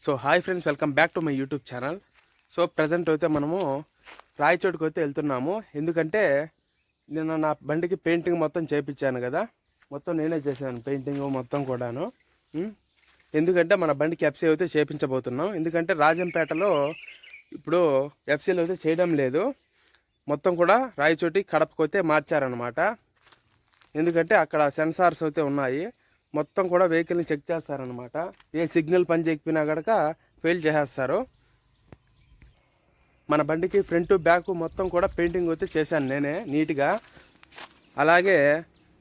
So hi friends welcome back to my YouTube channel. So present అయితే మనము రాయచోటుకు అయితే వెళ్తున్నాము. ఎందుకంటే నేను నా బండికి పెయింటింగ్ మొత్తం చేయించాను కదా. మొత్తం నేనే చేశాను పెయింటింగ్ మొత్తం కూడాను. ఎందుకంటే మన బండికి ఎఫ్సీ అయితే చేయించబోతున్నాం ఎందుకంటే రాజంపేటలో ఇప్పుడు ఎఫ్సీలు అయితే చేయడం లేదు. మొత్తం కూడా రాయచోటి కడపకు అయితే మార్చారనమాట ఎందుకంటే అక్కడ సెన్సార్స్ అయితే ఉన్నాయి. మొత్తం కూడా వెహికల్ని చెక్ చేస్తారనమాట ఏ సిగ్నల్ పని చేయకపోయినా గడక ఫెయిల్ చేసేస్తారు. మన బండికి ఫ్రంట్ బ్యాక్ మొత్తం కూడా పెయింటింగ్ అయితే చేశాను నేనే నీట్గా. అలాగే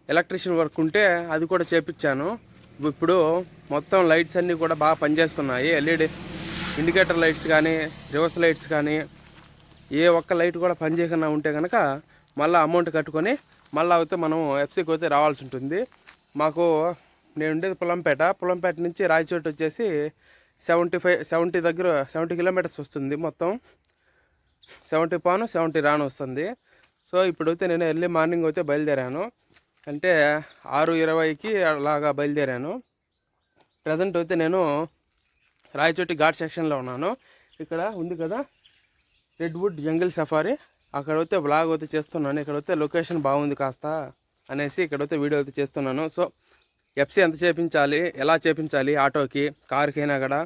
ఎలక్ట్రిషియన్ వర్క్ ఉంటే అది కూడా చేపించాను ఇప్పుడు మొత్తం లైట్స్ అన్నీ కూడా బాగా పనిచేస్తున్నాయి. ఎల్ఈడి ఇండికేటర్ లైట్స్ కానీ రివర్స్ లైట్స్ కానీ ఏ ఒక్క లైట్ కూడా పనిచేయకుండా ఉంటే కనుక మళ్ళీ అమౌంట్ కట్టుకొని మళ్ళీ అయితే మనం ఎఫ్సీకి అయితే రావాల్సి ఉంటుంది. మాకు నేను ఉండేది పులంపేట. పులంపేట నుంచి రాయచోట వచ్చేసి సెవెంటీ ఫైవ్ సెవెంటీ దగ్గర సెవెంటీ కిలోమీటర్స్ వస్తుంది మొత్తం. సెవెంటీ పాను సెవెంటీ రాను వస్తుంది. సో ఇప్పుడైతే నేను ఎర్లీ మార్నింగ్ అయితే బయలుదేరాను. అంటే ఆరు ఇరవైకి అలాగా బయలుదేరాను. ప్రజెంట్ అయితే నేను రాయచోటి ఘాట్ సెక్షన్లో ఉన్నాను. ఇక్కడ ఉంది కదా రెడ్వుడ్ జంగిల్ సఫారీ. అక్కడ అయితే బ్లాగ్ అయితే చేస్తున్నాను. ఇక్కడ అయితే లొకేషన్ బాగుంది కాస్త అనేసి ఇక్కడైతే వీడియో అయితే చేస్తున్నాను. సో ఎఫ్సి ఎంత చేపించాలి ఎలా చేపించాలి ఆటోకి కారుకైనా కూడా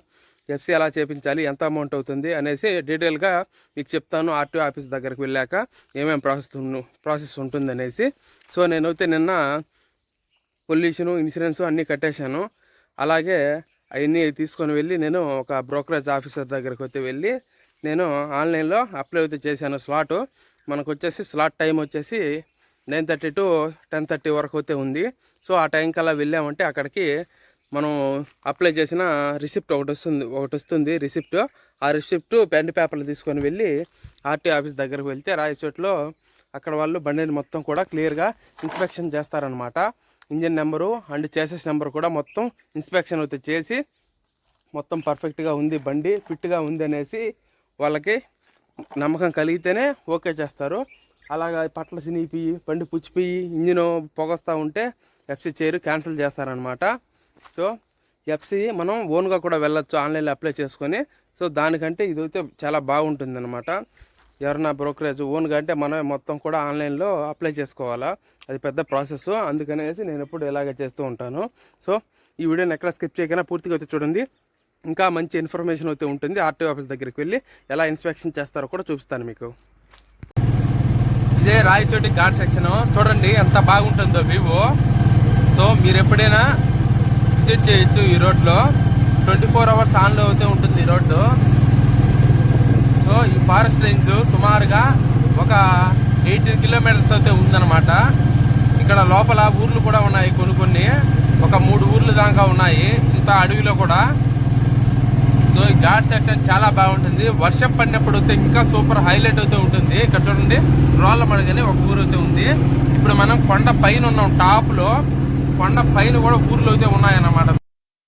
ఎఫ్సి ఎలా చేపించాలి ఎంత అమౌంట్ అవుతుంది అనేసి డీటెయిల్గా మీకు చెప్తాను ఆర్టీఓ ఆఫీస్ దగ్గరికి వెళ్ళాక ఏమేమి ప్రాసెస్ ప్రాసెస్ ఉంటుంది అనేసి సో నేనైతే నిన్న పొల్యూషను ఇన్సూరెన్సు అన్నీ కట్టేశాను. అలాగే అవన్నీ తీసుకొని వెళ్ళి నేను ఒక బ్రోకరేజ్ ఆఫీసర్ దగ్గరికి అయితే వెళ్ళి నేను ఆన్లైన్లో అప్లై అయితే చేశాను స్లాట్. మనకు వచ్చేసి స్లాట్ టైం వచ్చేసి nine thirty to ten thirty వరకు అయితే ఉంది. సో ఆ టైం కల్లా వెళ్ళామంటే అక్కడికి మనం అప్లై చేసిన రిసిప్ట్ ఒకటి వస్తుంది ఒకటి వస్తుంది రిసిప్ట్. ఆ రిసిప్ట్ పెన్ పేపర్లు తీసుకొని వెళ్ళి ఆర్టీ ఆఫీస్ దగ్గరకు వెళ్తే రాయచోట్లో అక్కడ వాళ్ళు బండిని మొత్తం కూడా క్లియర్గా ఇన్స్పెక్షన్ చేస్తారనమాట engine number and chassis number కూడా మొత్తం ఇన్స్పెక్షన్ అయితే చేసి మొత్తం పర్ఫెక్ట్గా ఉంది బండి ఫిట్గా ఉంది అనేసి వాళ్ళకి నమ్మకం కలిగితేనే ఓకే చేస్తారు. అలాగా పట్ల చినిగిపోయి బండి పుచ్చిపోయి ఇంజిన్ పొగస్తూ ఉంటే ఎఫ్సీ చైర్ క్యాన్సిల్ చేస్తారనమాట సో ఎఫ్సీ మనం ఓన్గా కూడా వెళ్ళొచ్చు ఆన్లైన్లో అప్లై చేసుకొని. సో దానికంటే ఇదైతే చాలా బాగుంటుంది అనమాట ఎవరన్నా బ్రోకరేజ్ ఓన్గా అంటే మనమే మొత్తం కూడా ఆన్లైన్లో అప్లై చేసుకోవాలా? అది పెద్ద ప్రాసెస్ అందుకనేసి నేను ఎప్పుడు ఇలాగే చేస్తూ ఉంటాను. సో ఈ వీడియోని ఎక్కడ స్కిప్ చేయకుండా పూర్తిగా వచ్చి చూడండి. ఇంకా మంచి ఇన్ఫర్మేషన్ అయితే ఉంటుంది. ఆర్టీఓ ఆఫీస్ దగ్గరికి వెళ్ళి ఎలా ఇన్స్పెక్షన్ చేస్తారో కూడా చూపిస్తాను మీకు. ఇదే రాయచోటి ఘాట్ సెక్షన్ చూడండి ఎంత బాగుంటుందో వ్యూ సో మీరు ఎప్పుడైనా విజిట్ చేయొచ్చు ఈ రోడ్లో. ట్వంటీ ఫోర్ అవర్స్ ఆన్లో అయితే ఉంటుంది ఈ రోడ్డు. సో ఈ ఫారెస్ట్ రేంజ్ సుమారుగా ఒక ఎయిటీన్ కిలోమీటర్స్ అయితే ఉందన్నమాట. ఇక్కడ లోపల ఊర్లు కూడా ఉన్నాయి కొన్ని కొన్ని. ఒక మూడు ఊర్లు దాకా ఉన్నాయి. ఇంత అడవిలో కూడా. సో ఈ ఘాట్ సెక్షన్ చాలా బాగుంటుంది. వర్షం పడినప్పుడు అయితే ఇంకా సూపర్ హైలైట్ అయితే ఉంటుంది. ఇక్కడ చూడండి రోళ్ళ మడగని ఒక ఊరు అయితే ఉంది. ఇప్పుడు మనం కొండ పైన ఉన్నాం టాప్లో కొండ పైన కూడా ఊర్లు అయితే ఉన్నాయన్నమాట.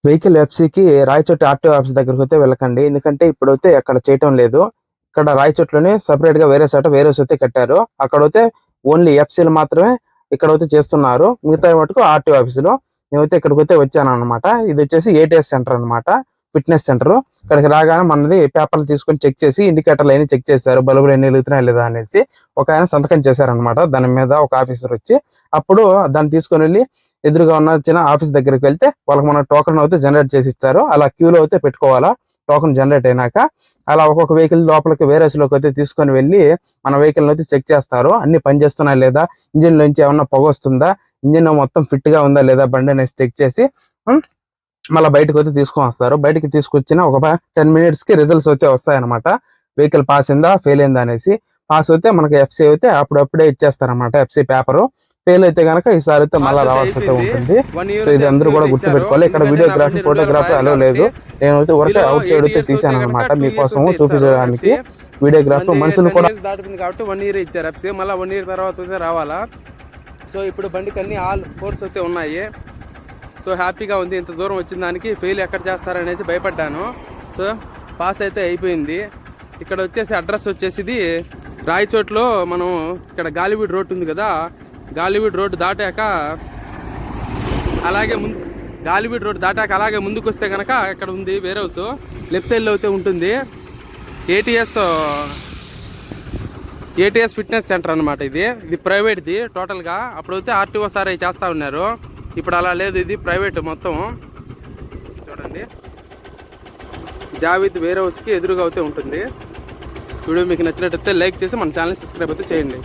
వెహికల్ ఎఫ్సీకి రాయచోటి ఆర్టీఓ ఆఫీస్ దగ్గరకు అయితే వెళ్ళకండి. ఎందుకంటే ఇప్పుడైతే అక్కడ చేయటం లేదు. ఇక్కడ రాయచోట్లోనే సపరేట్గా వేరే చోట వేరే అయితే కట్టారు. అక్కడైతే ఓన్లీ ఎఫ్సీలు మాత్రమే ఇక్కడైతే చేస్తున్నారు. మిగతా మటుకు ఆర్టీఓ ఆఫీసులో. నేనైతే ఇక్కడికి అయితే వచ్చాను అనమాట ఇది వచ్చేసి ఏటీఎస్ సెంటర్ అన్నమాట. Fitness centre. ఇక్కడికి రాగానే మనది పేపర్లు తీసుకొని చెక్ చేసి ఇండికేటర్లు అన్ని చెక్ చేశారు. బల్బులు ఎన్ని వెలుగుతున్నాయి లేదా అనేసి ఒక ఆయన సంతకం చేశారనమాట దాని మీద ఒక ఆఫీసర్ వచ్చి అప్పుడు దాన్ని తీసుకొని వెళ్ళి ఎదురుగా ఉన్న చిన్న ఆఫీస్ దగ్గరికి వెళ్తే వాళ్ళకి మన టోకెన్ అయితే జనరేట్ చేసి ఇచ్చారు. అలా క్యూలో అయితే పెట్టుకోవాలా? టోకెన్ జనరేట్ అయినాక అలా ఒక్కొక్క వెహికల్ లోపలికి వేరే లోకి అయితే తీసుకొని వెళ్ళి మన వెహికల్ అయితే చెక్ చేస్తారు. అన్ని పనిచేస్తున్నాయి లేదా? ఇంజిన్ నుంచి ఏమన్నా పొగ వస్తుందా? ఇంజిన్ మొత్తం ఫిట్గా ఉందా లేదా? బండి అనేసి చెక్ చేసి మళ్ళీ బయటకు అయితే తీసుకొని వస్తారు. బయటకి తీసుకొచ్చిన ఒక టెన్ మినిట్స్కి రిజల్ట్స్ అయితే వస్తాయి అనమాట వెహికల్ పాస్ అయిందా ఫెయిల్ అయిందా అనేసి. పాస్ అయితే మనకి ఎఫ్సీ అయితే అప్పుడప్పుడే ఇచ్చేస్తారనమాట ఎఫ్సీ పేపర్ ఫెయిల్ అయితే కనుక ఈసారి అయితే మళ్ళీ రావాల్సి అయితే ఉంటుంది. సో ఇది అందరూ కూడా గుర్తు పెట్టుకోవాలి ఇక్కడ వీడియోగ్రఫీ ఫోటోగ్రఫీ అలో లేదు. నేనైతే వర్క్ అవుట్ సైడ్ అయితే తీసాను అనమాట మీకోసం చూపించడానికి వీడియోగ్రాఫ్ మనుషులు కూడా దాటింది కాబట్టి వన్ ఇయర్ ఇచ్చారు ఎఫ్సీ మళ్ళీ వన్ ఇయర్ తర్వాత అయితే రావాలా? సో ఇప్పుడు బండికి అన్ని ఆల్ ఫోర్స్ అయితే ఉన్నాయి. సో హ్యాపీగా ఉంది ఇంత దూరం వచ్చిన దానికి ఫెయిల్ ఎక్కడ చేస్తారనేసి భయపడ్డాను. సో పాస్ అయితే అయిపోయింది. ఇక్కడ వచ్చేసి అడ్రస్ వచ్చేసి ఇది రాయచోట్లో మనం ఇక్కడ గాలివీడ్ రోడ్ ఉంది కదా గాలివీడ్ రోడ్డు దాటాక అలాగే ముందు గాలివీడ్ రోడ్ దాటాక అలాగే ముందుకు వస్తే కనుక ఇక్కడ ఉంది వేర్ హౌస్. లెఫ్ట్ సైడ్లో అయితే ఉంటుంది. ఏటీఎస్ ఏటీఎస్ ఫిట్నెస్ సెంటర్ అనమాట ఇది. ఇది ప్రైవేట్ది టోటల్గా. అప్పుడైతే ఆర్టీఓ సార్ అవి చేస్తూ ఉన్నారు. ఇప్పుడు అలా లేదు ఇది ప్రైవేట్ మొత్తం. చూడండి. జావిద్ వేరే హౌస్కి ఎదురుగా అయితే ఉంటుంది. వీడియో మీకు నచ్చినట్టయితే లైక్ చేసి మన ఛానల్ సబ్స్క్రైబ్ అయితే చేయండి.